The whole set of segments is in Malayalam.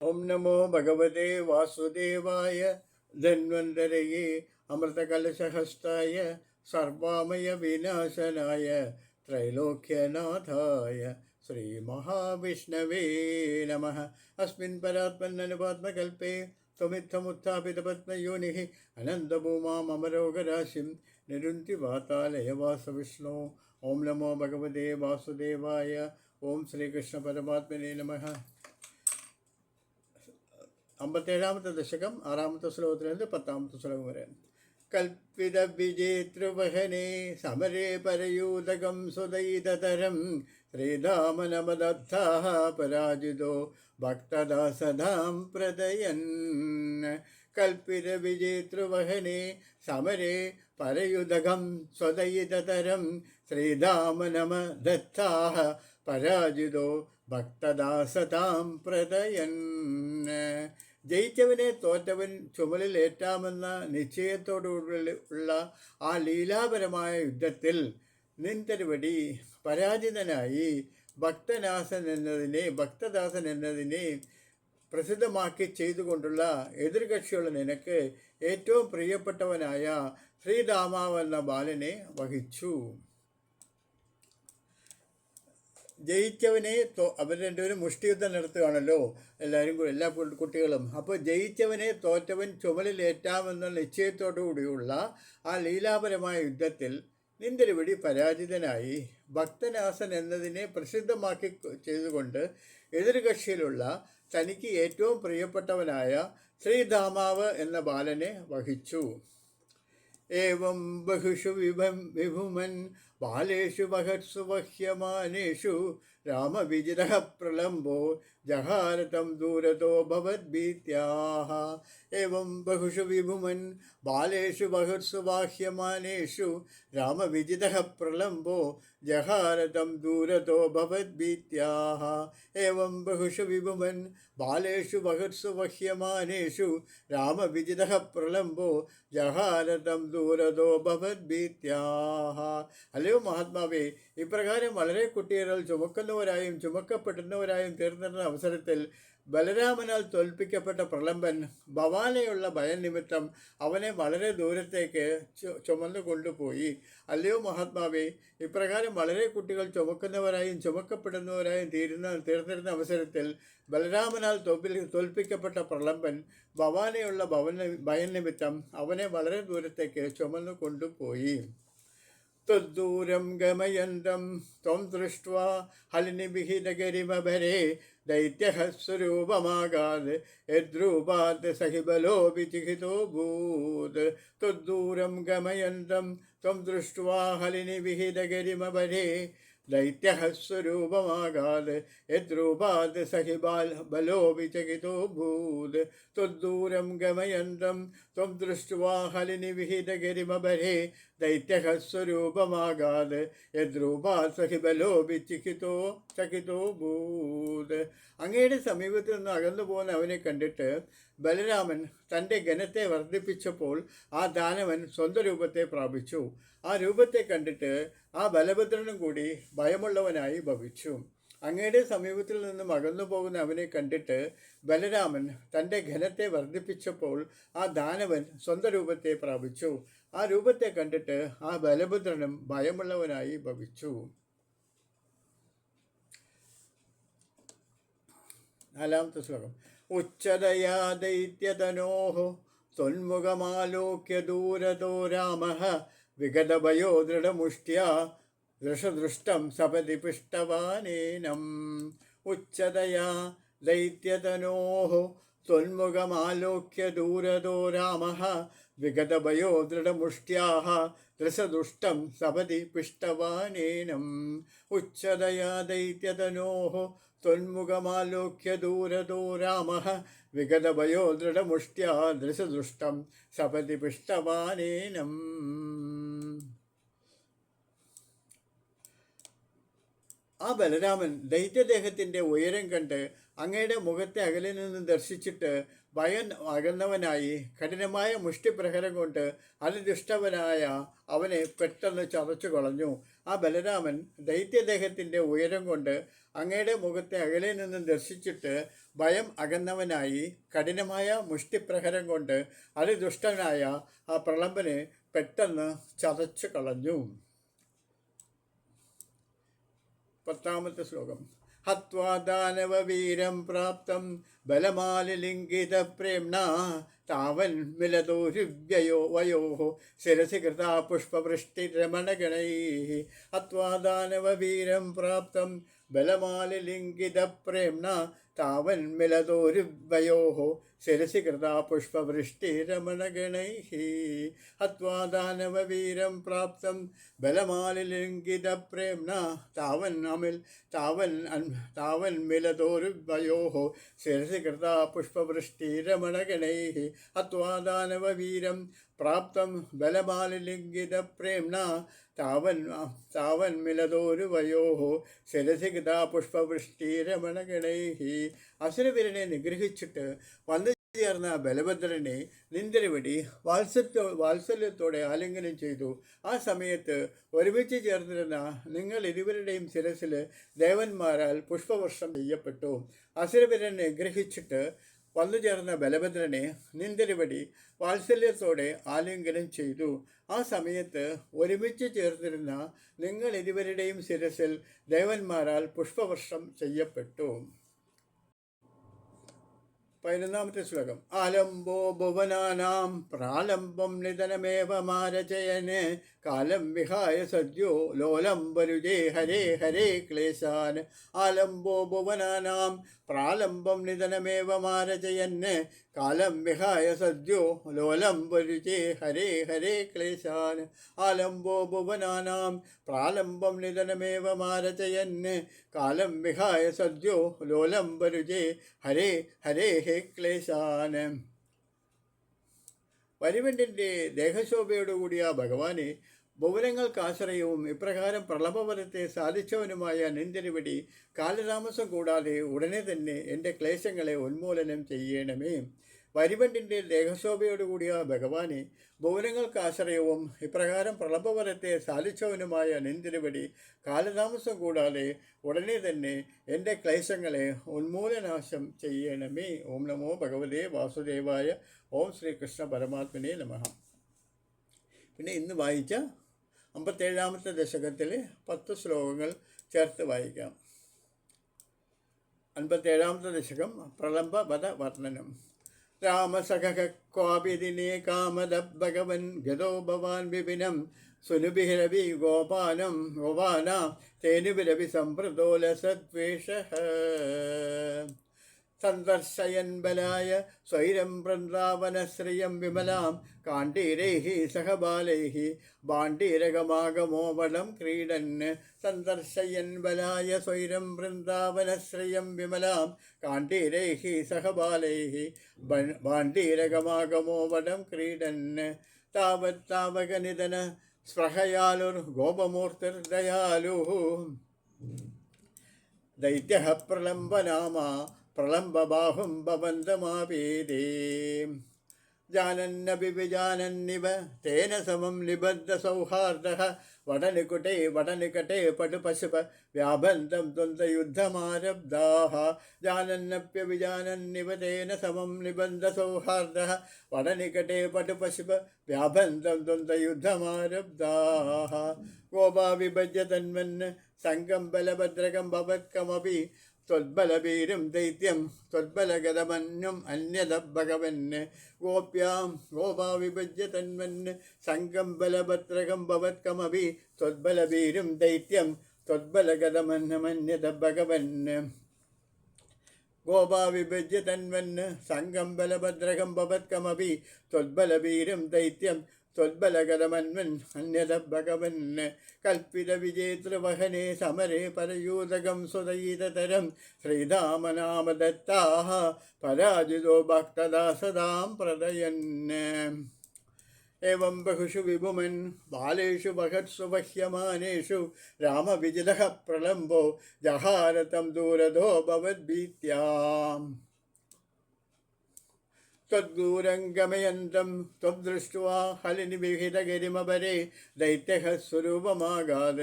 ഓം നമോ ഭഗവതേ വാസുദേവായ ധന്വന്തരയെ അമൃതകലശഹസ്തായ സർവാമയ വിനാശനായ ത്രൈലോക്യനാഥായ ശ്രീമഹാവിഷ്ണവേ നമ അസ്മിൻ പരാത്മന്നനുപാത്മകൽപ്പേ त्वमित्थमुत्थापितपद्मयोनिः अनन्दभूमामरोगराशिं निरुन्ति वातालयवासविष्णो ॐ नमो भगवते वासुदेवाय ॐ ശ്രീകൃഷ്ണപരമാത്മനെ നമഃ അമ്പത്തേഴാമത്തെ ദശകം ആറാമത്തെ ശ്ലോകത്തിൽ നിന്ന് പത്താമത്തെ ശ്ലോകം വരെ. കൽപ്പിത വിജേതൃവഹനെ സമരേ പരയൂതകം സുദൈതതരം ശ്രീധാമനമദത്താ പരാജിതോ ഭക്തദാസധാം പ്രദയൻ. കൽപ്പിത വിജേതൃവഹനെ സമരേ പരയുതകം സ്വദയിതതരം ശ്രീധാമനമദത്താ പരാജിതോ ഭക്തദാസതാം പ്രദയൻ. ജയിച്ചവനെ തോറ്റവൻ ചുമലിൽ ഏറ്റാമെന്ന നിശ്ചയത്തോടുള്ള ആ ലീലാപരമായ യുദ്ധത്തിൽ നിന്തരുവടി പരാജിതനായി. ഭക്തനാസൻ എന്നതിനെ ഭക്തദാസൻ എന്നതിനെ പ്രസിദ്ധമാക്കി ചെയ്തുകൊണ്ടുള്ള എതിർകക്ഷിയുള്ള നിനക്ക് ഏറ്റവും പ്രിയപ്പെട്ടവനായ ശ്രീരാമാവ് എന്ന ബാലനെ വഹിച്ചു. ജയിച്ചവനെ അവർ രണ്ടുപേരും മുഷ്ടിയുദ്ധം നടത്തുകയാണല്ലോ. എല്ലാവരും കൂടി എല്ലാ കുട്ടികളും. അപ്പോൾ ജയിച്ചവനെ തോറ്റവൻ ചുമലിലേറ്റാമെന്ന നിശ്ചയത്തോടു കൂടിയുള്ള ആ ലീലാപരമായ യുദ്ധത്തിൽ നിന്തിരുവടി പരാജിതനായി. ഭക്തനാസൻ എന്നതിനെ പ്രസിദ്ധമാക്കി ചെയ്തുകൊണ്ട് എതിർകക്ഷിയിലുള്ള തനിക്ക് ഏറ്റവും പ്രിയപ്പെട്ടവനായ ശ്രീധാമാവ് എന്ന ബാലനെ വഹിച്ചു. ഏവം ബഹുഷു വിഭം വിഭുമൻ ബാലേഷു മഹത്സു വഹ്യമാനേഷു രാമവിജിതഃ പ്രലംബോ ജഹാരതം ദൂരതോ ഭവദ്ഭീത്യാः एवं बहुषु विभुमन् बालेषु महत्सु बाह्यमानेषु रामविजितः प्रलम्बो जहारतं दूरतो भवद्भीत्याः एवं बहुषु विभुमन् बालेषु महत्सु वह्यमानेषु रामविजितः प्रलम्बो ജഹാരതം ദൂരതോ ഭവദ്ഭീത്യാഹ അല്ലയോ മഹാത്മാവേ ഇപ്രകാരം വളരെ കുട്ടികൾ ചുമക്കുന്നവരായും ചുമക്കപ്പെടുന്നവരായും തീർന്നിരുന്ന അവസരത്തിൽ ബലരാമനാൽ തോൽപ്പിക്കപ്പെട്ട പ്രളംബൻ ഭവാനെയുള്ള ഭയനിമിത്തം അവനെ വളരെ ദൂരത്തേക്ക് ചുമന്നു കൊണ്ടുപോയി. അല്ലയോ മഹാത്മാവേ ഇപ്രകാരം വളരെ കുട്ടികൾ ചുമക്കുന്നവരായും ചുമക്കപ്പെടുന്നവരായും തീരുന്ന തീർന്നിരുന്ന അവസരത്തിൽ ബലരാമനാൽ തോൽപ്പി തോൽപ്പിക്കപ്പെട്ട പ്രളംബൻ ഭവാനെയുള്ള ഭവന ഭയനിമിത്തം അവനെ വളരെ ദൂരത്തേക്ക് ചുമന്നു കൊണ്ടുപോയി. त्वद्दूरं गमयन्तं त्वं दृष्ट्वा हलिनिभिहितगिरिमभरे दैत्यः स्वरूपमागाद् यद्रूपात् सहिबलोऽपि चिहितोऽभूत् त्वद्दूरं गमयन्तं त्वं दृष्ट्वा हलिनिभिहितगिरिमभरे ദൈത്യഹസ്വരൂപമാകാൽ യദ്രൂപാത് സഹിബാൽ ബലോപി ചകിതോ ഭൂത് ത്വദ്ദൂരം ഗമയന്തം ത്വം ദൃഷ്ടുവാ ഹലിനി വിഹിതഗരിമബരേ ദൈത്യഹസ്വരൂപമാകാൽ സഹി സഹിബലോപി ചിഹിതോ ചകിതോ ഭൂത് അങ്ങയുടെ സമീപത്ത് നിന്ന് അകന്നു പോകുന്ന അവനെ കണ്ടിട്ട് ബലരാമൻ തന്റെ ഗനത്തെ വർദ്ധിപ്പിച്ചപ്പോൾ ആ ദാനവൻ സ്വന്തം രൂപത്തെ പ്രാപിച്ചു. ആ രൂപത്തെ കണ്ടിട്ട് ആ ബലഭദ്രനും കൂടി ഭയമുള്ളവനായി ഭവിച്ചു. അങ്ങയുടെ സമീപത്തിൽ നിന്നും അകന്നു പോകുന്ന അവനെ കണ്ടിട്ട് ബലരാമൻ തന്റെ ഘനത്തെ വർദ്ധിപ്പിച്ചപ്പോൾ ആ ദാനവൻ സ്വന്തം രൂപത്തെ പ്രാപിച്ചു. ആ രൂപത്തെ കണ്ടിട്ട് ആ ബലഭദ്രനും ഭയമുള്ളവനായി ഭവിച്ചു. നാലാമത്തെ ശ്ലോകം. ഉച്ചതയാ ദൈത്യതനോഹോ ത്വന്മുഖമാലോക്യ ദൂരതോ രാമ. വിഗതഭയോ ദൃഢമുഷ്ട്യാ ദൃഷദൃഷ്ടം സപതി പിഷ്ടവാനേനം ഉച്ചതയാ ദൈത്യതനോ त्वन्मुखमालोक्य दूरदो रामः विगतभयो दृढमुष्ट्याः दृशदुष्टं सपदि पिष्टवानेनम् उच्चदया दैत्यतनोः त्वन्मुखमालोक्य दूरदो रामः विगतभयो दृढमुष्ट्या दृशदुष्टं सपदि पिष्टवानेनम् ആ ബലരാമൻ ദൈത്യദേഹത്തിൻ്റെ ഉയരം കണ്ട് അങ്ങയുടെ മുഖത്തെ അകലിൽ നിന്ന് ദർശിച്ചിട്ട് ഭയം അകന്നവനായി കഠിനമായ മുഷ്ടിപ്രഹരം കൊണ്ട് അതിദുഷ്ടവനായ അവനെ പെട്ടെന്ന് ചതച്ചു കളഞ്ഞു. ആ ബലരാമൻ ദൈത്യദേഹത്തിന്റെ ഉയരം കൊണ്ട് അങ്ങയുടെ മുഖത്തെ അകലെ നിന്നും ദർശിച്ചിട്ട് ഭയം അകന്നവനായി കഠിനമായ മുഷ്ടിപ്രഹരം കൊണ്ട് അതിദുഷ്ടനായ ആ പ്രളംബനെ പെട്ടെന്ന് ചതച്ചു കളഞ്ഞു. പത്താമത്തെ ശ്ലോകം. ഹത്വാ ദാനവവീരം പ്രാപ്തം ബലമാലിലിംഗിത പ്രേംണ താവൻ മിലതോ ഹൃവ്യയോ വയോ ശിരസി കൃതാ പുഷ്പവൃഷ്ടിരമണഗണൈ ഹത്വാ ദാനവവീരം പ്രാപ്തം ബലമാലിലിംഗിത പ്രേംണ താവൻ മിലതോ മിലതോരുവയോ ശിരസി കൃതാ പുഷ്പവൃഷ്ടിരമണഗണൈ. ഹത്വാ ദാനവവീരം പ്രാപ്തം. ബലമാലിംഗിത പ്രേംന താവൻ മിലതോരുവയോ ശിരസി കൃതാ പുഷ്പവൃഷ്ടിരമണഗണൈ. ഹത്വാ ദാനവവീരം പ്രാപ്തം ബലമാലിലിംഗിത പ്രേംണ താവൻ താവൻ മിലതോരുവയോ ശിരസി പുഷ്പവൃഷ്ടി പുഷ്പവൃഷ്ടിരമണഗണൈः അസുരവീരനെ നിഗ്രഹിച്ചിട്ട് വന്നു ചേർന്ന ബലഭദ്രനെ നിന്ദരവടി വാത്സല്യ വാത്സല്യത്തോടെ ആലിംഗനം ചെയ്തു. ആ സമയത്ത് ഒരുമിച്ച് ചേർന്നിരുന്ന നിങ്ങൾ ഇരുവരുടെയും ശിരസിൽ ദേവന്മാരാൽ പുഷ്പവർഷം ചെയ്യപ്പെട്ടു. അസുരവീരനെ നിഗ്രഹിച്ചിട്ട് വന്നു ചേർന്ന ബലഭദ്രനെ നിന്ദരവടി വാത്സല്യത്തോടെ ആലിംഗനം ചെയ്തു. ആ സമയത്ത് ഒരുമിച്ച് ചേർന്നിരുന്ന നിങ്ങൾ ഇരുവരുടെയും ശിരസിൽ ദേവന്മാരാൽ പുഷ്പവർഷം ചെയ്യപ്പെട്ടു. പതിനൊന്നാമത്തെ ശ്ലോകം. ആലംബോ ഭുവനാനാം പ്രാലംബം നിധനമേവ മാരചയന് കാലം വിഹായ സദ്യോ ലോലം വരുജേ ഹരേ ഹരേ ക്ലേശാൻ ആലംബോ ഭുവനാനാം പ്രാലംബം നിധനമേവ മാരചയന് കാലം വിഹായ സദ്യോ ലോലം വരുജേ ഹരേ ഹരേ ക്ലേശാൻ ആലംബോ ഭുവനാനാം പ്രാലംബം നിധനമേവ മാരചയന് കാലം വിഹായ സദ്യോ ലോലം വരുജേ ഹരേ ഹരേ ഹേ ക്ലേശാൻ വരുവണ്ടിന്റെ ദേഹശോഭയോടുകൂടിയ ഭഗവാനെ ഭുവനങ്ങൾക്കാശ്രയവും ഇപ്രകാരം പ്രളഭവനത്തെ സാധിച്ചവനുമായ നിന്തിരുവടി കാലതാമസം കൂടാതെ ഉടനെ തന്നെ എന്റെ ക്ലേശങ്ങളെ ഉന്മൂലനം ചെയ്യണമേ. വരിവണ്ടിന്റെ ദേഹശോഭയോടുകൂടിയ ഭഗവാനെ ഭുവനങ്ങൾക്കാശ്രയവും ഇപ്രകാരം പ്രളഭവനത്തെ സാധിച്ചവനുമായ നിന്തിരുവടി കാലതാമസം കൂടാതെ ഉടനെ തന്നെ എന്റെ ക്ലേശങ്ങളെ ഉന്മൂലനാശം ചെയ്യണമേ. ഓം നമോ ഭഗവതേ വാസുദേവായ ഓം ശ്രീകൃഷ്ണ പരമാത്മനെ നമഹ പിന്നെ ഇന്ന് വായിച്ച അമ്പത്തേഴാമത്തെ ദശകത്തിൽ പത്ത് ശ്ലോകങ്ങൾ ചേർത്ത് വായിക്കാം. അൻപത്തേഴാമത്തെ ദശകം പ്രളംബ വധ വർണനം രാമസഖ ക്വാപിദിനെ കാമദ ഭഗവൻ ഗതോ ഭവാൻ വിപിനം സുനുഭിരവി ഗോപാനം ഗോപാന തേനുഭിരവി സംപ്രദോലസദ്വേഷ സന്ദർശയൻ ബലായ സ്വൈരം വൃന്ദാവനശ്രിയം വിമലാം. കാണ്ടീരൈः സഹബാലൈഹി ബാലൈः ക്രീഡന് സന്ദർശയൻ ബലായ സ്വൈരം വൃന്ദാവനശ്രിയം വിമലാം. കാണ്ടീരൈः സഹബാലൈഹി ബാലൈः ക്രീഡന് താവത്താവകനിധന താവത് താവകനിധന സ്പൃഹയാലുർഗോപമൂർത്തിർദയാലുः ദൈത്യ പ്രലംബനാമാ പ്രളംബബാഹും പവന്തമാപീതി ജാനന്നപി വിജാനന്നിവ തേന സമം നിബദ്ധ സൗഹാർദ്ദ വടനിക്കുട്ടെ പടു പശുപ വ്യാബന്ധം ദ്വന്ദ്വയുദ്ധമാരബ്ധാഹ ജാനന്നപ്യ വിജാനന്നിവ തേന സമം നിബന്ധ സൗഹാർദ്ദ വടനികട്ടേ പടു പശുപ വ്യാബന്ധം ദ്വന്ദ്വയുദ്ധമാരബ്ധാഹ ഗോപാ വിഭജ്യ തന്മന് സംഗം ബലഭദ്രകം ഭവത്കമപി. ത്വൽബലവീരം ദൈത്യം ത്വൽബലഗതമന്യം അന്യത ഭഗവന് ഗോപ്യാം ഗോപാവിഭജ്യ തന്മന് സംഗം ബലഭദ്രകം ഭവത്കമപി ത്വൽബലവീരം ദൈത്യം ത്വൽബലഗതമന്യമന്യത ഭഗവന് ഗോപാവിഭജ്യ തന്മന് സംഗം ബലഭദ്രകം ഭവത്കമപി ത്വൽബലവീരം ദൈത്യം ത്വൽബലകരമന്മൻ അന്യതഭഗവന് കൽപ്പിത വിജേതൃവഹനെ സമരേ പരയൂതകം സുതൈതരം ശ്രീരാമനാമദത്താ പരാജിതോ ഭക്തദാ സദാം പ്രദയന് ഏവം ബഹുഷു വിഭുമൻ ബാലേഷു ബഹത്സു വഹ്യമാനേഷു. രാമവിജിത പ്രളംബോ ജഹാരതം ദൂരധോ ഭവദ്ഭീത്യാം भवद्भीत्याम् त्वद्दूरं गमयन्तं त्वद्दृष्ट्वा हलिनिविहितगिरिमपरे दैत्यः स्वरूपमागाद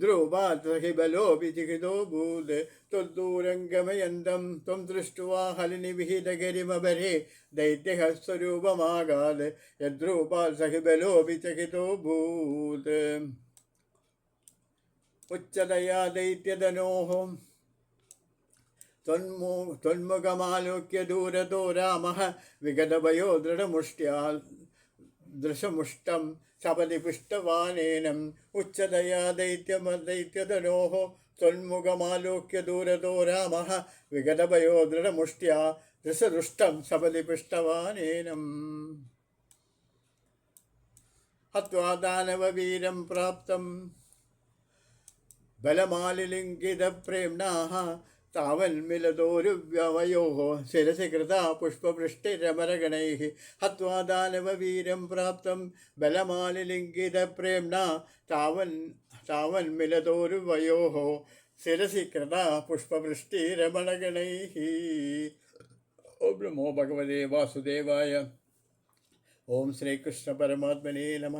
ध्रुवात् हि बलोऽपि चिकितो भूत् त्वद्दूरं गमयन्तं त्वं दृष्ट्वा हलिनिविहितगिरिमपरे दैत्यः स्वरूपमागाद यद्रूपात् सहि बलोऽपि चकितो भूत् उच्चतया दैत्यधनोः त्वन्मु त्वन्मुखमालोक्य दूरतो रामः विगतभयो दृढमुष्ट्या दृशमुष्टं सपदि पुष्टवानेनम् उच्चतया दैत्यम दैत्यधनोः त्वन्मुखमालोक्य दूरतो रामः विगतभयो दृढमुष्ट्या दृशदुष्टं सपदि पुष्टवानेनम् हत्वा दानववीरं प्राप्तम् बलमालिलिङ्गितप्रेम्णाः താവന്മിലതോരുവ്യവയോ ശിരസികൃത പുഷ്പവൃഷ്ടിരമരഗണൈ ഹത്വാ ദാനവീരം പ്രാപ്തം ബലമാലിലിംഗിതപ്രേംണ താവൻ താവന്മിലതോരുവയോ ശിരസികൃത പുഷ്പവൃഷ്ടിരമണഗണൈ ഓം നമോ ഭഗവതേ വാസുദേവായ. ഓം ശ്രീകൃഷ്ണ പരമാത്മനേ നമ.